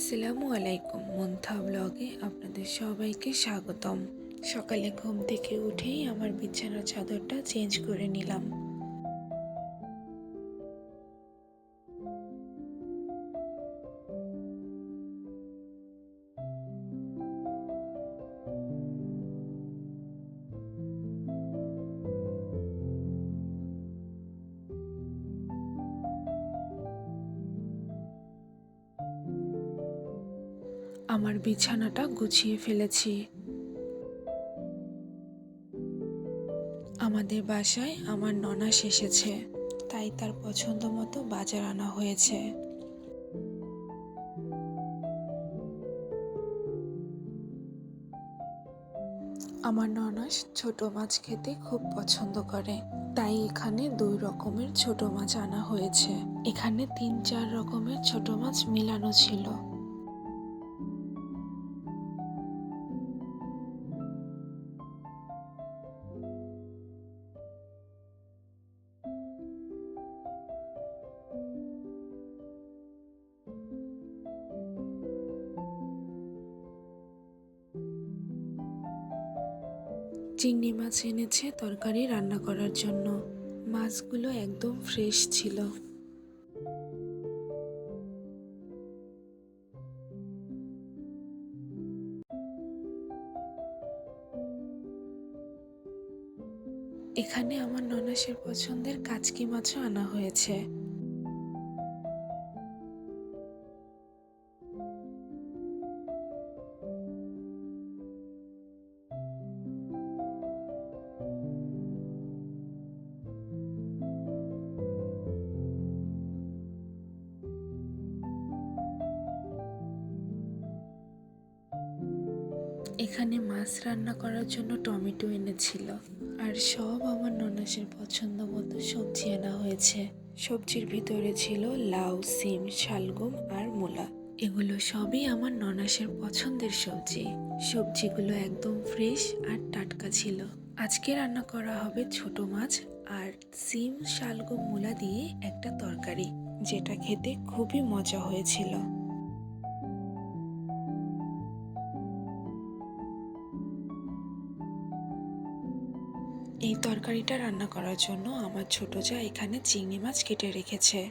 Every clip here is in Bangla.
আসসালামু আলাইকুম মন্থা ব্লগে আপনাদের সবাইকে স্বাগতম। সকালে ঘুম থেকে উঠেই আমার বিছানার চাদরটা চেঞ্জ করে নিলাম। আমার বিছানাটা গুছিয়ে ফেলেছি। আমাদের বাসায় আমার ননাস এসেছে, তাই তার পছন্দ মতো বাজার আনা হয়েছে। আমার ননাস ছোট মাছ খেতে খুব পছন্দ করে, তাই এখানে দুই রকমের ছোট মাছ আনা হয়েছে। এখানে তিন চার রকমের ছোট মাছ মিলানো ছিল। চিংড়ি মাছ এনেছে তরকারি রান্না করার জন্য। মাছগুলো একদম ফ্রেশ ছিল। এখানে আমার ননাসের পছন্দের কাচকি মাছও আনা হয়েছে। এখানে মাছ রান্না করার জন্য টমেটো এনেছিল। আর সব আমার ননাসের পছন্দ মতো সবজি আনা হয়েছে। সবজির ভিতরে ছিল লাউ, সিম, শালগম আর মূলা। এগুলো সবই আমার ননাসের পছন্দের সবজি। সবজিগুলো একদম ফ্রেশ আর টাটকা ছিল। আজকে রান্না করা হবে ছোট মাছ আর সিম, শালগম, মূলা দিয়ে একটা তরকারি, যেটা খেতে খুবই মজা হয়েছিল। এই তরকারিটা রান্না করার জন্য আমার ছোট যা এখানে চিংড়ি মাছ কেটে রেখেছে।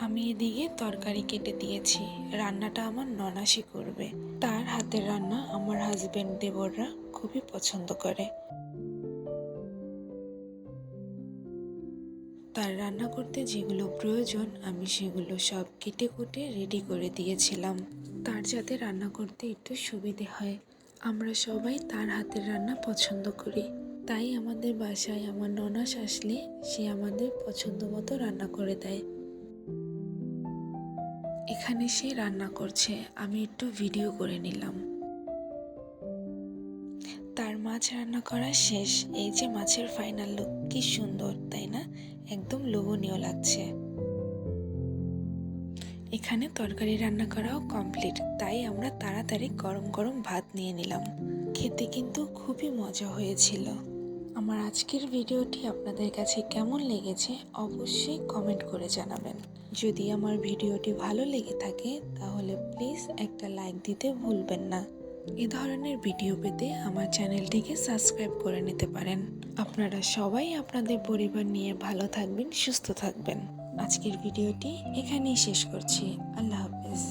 আমি এদিকে তরকারি কেটে দিয়েছি। রান্নাটা আমার ননাসি করবে। তার হাতের রান্না আমার হাজবেন্ড দেবররা খুবই পছন্দ করে। তার রান্না করতে যেগুলো প্রয়োজন, আমি সেগুলো সব কেটে কুটে রেডি করে দিয়েছিলাম। তার যাতে রান্না করতে একটু সুবিধে হয়। আমরা সবাই তার হাতের রান্না পছন্দ করি। তাই আমাদের বাসায় আমার ননাস আসলে সে আমাদের পছন্দ মতো রান্না করে দেয়। এখানে সে রান্না করছে, আমি একটু ভিডিও করে নিলাম। তার মাছ রান্না করা শেষ, এই যে মাছের ফাইনাল লুক কি সুন্দর, তাই না? একদম লোভনীয় লাগছে। এখানে তরকারি রান্না করাও কমপ্লিট, তাই আমরা তাড়াতাড়ি গরম গরম ভাত নিয়ে নিলাম। খেতে কিন্তু খুবই মজা হয়েছিল। আমার আজকের ভিডিওটি আপনাদের কাছে কেমন লেগেছে অবশ্যই কমেন্ট করে জানাবেন। যদি আমার ভিডিওটি ভালো লেগে থাকে, তাহলে প্লিজ একটা লাইক দিতে ভুলবেন না। এ ধরনের ভিডিও পেতে আমার চ্যানেলটিকে সাবস্ক্রাইব করে নিতে পারেন। আপনারা সবাই আপনাদের পরিবার নিয়ে ভালো থাকবেন, সুস্থ থাকবেন। আজকের ভিডিওটি এখানেই শেষ করছি। আল্লাহ হাফেজ।